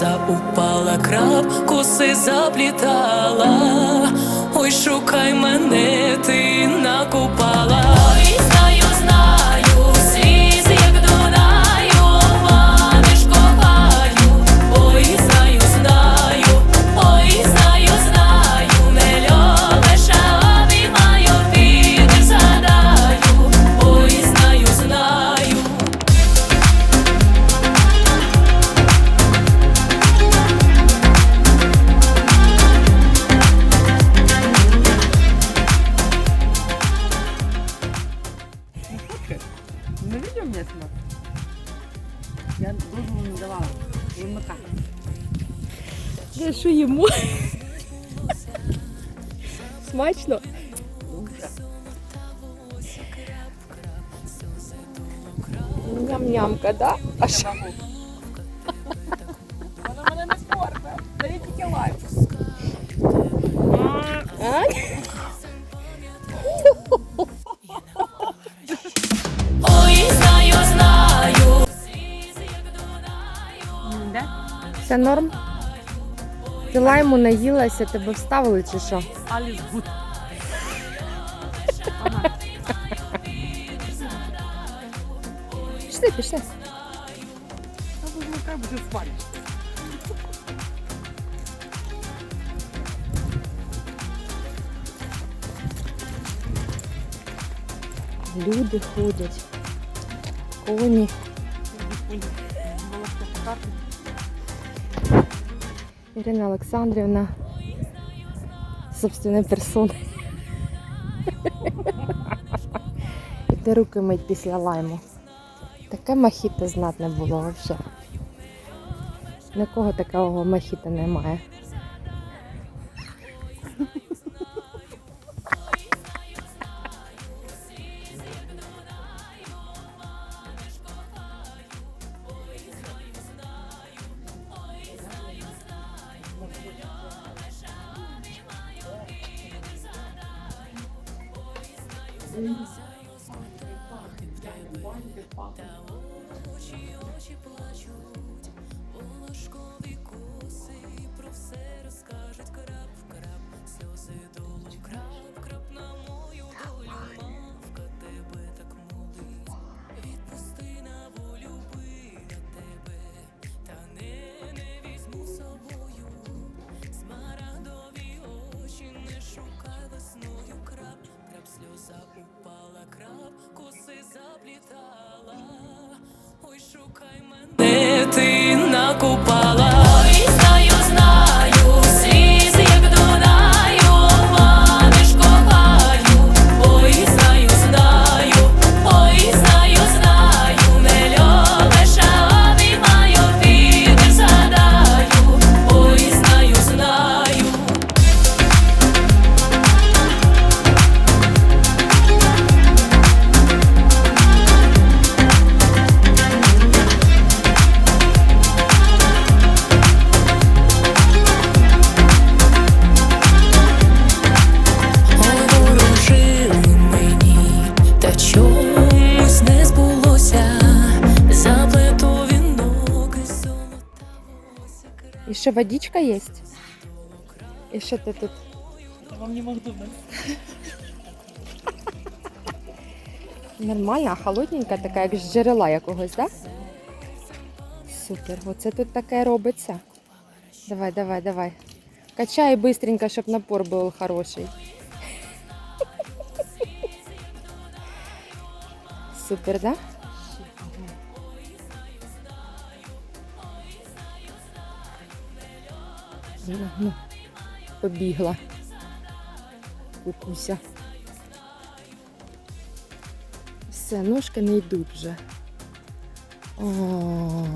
крап упала, крап, коси заплітала. Ой, шукай мене, ти накопала. Ой, Я дозволу не давала. Вимикай. Я що їмо? Смачно? Ням-нямка, да? А що? Вона мене не порте. Дає тільки лайк. А? Це норм? Ти лайму наїлася, тебе вставили чи що? Аліс гуд. Пішли, пішли. Та вимикай, бо ти спалиш. Люди ходять. Коні. Ірина Олександрівна. Собственної персони. Іде руки мить після лайму. Таке махіта знатне було взагалі. Нікого такого махіта немає. Волошкові коси заплітала. Ой, шукай мене, ти накопала. І ще водичка є? І що ти тут? Вам не Макдональдс. Нормальна, холодненька, така, як з джерела якогось, так? Да? Супер, оце тут таке робиться. Давай, давай, давай. Качай быстренько, щоб напор був хороший. Супер, да? Вона ну, побігла. Кукуся. Все, ножки не йдуть вже. О,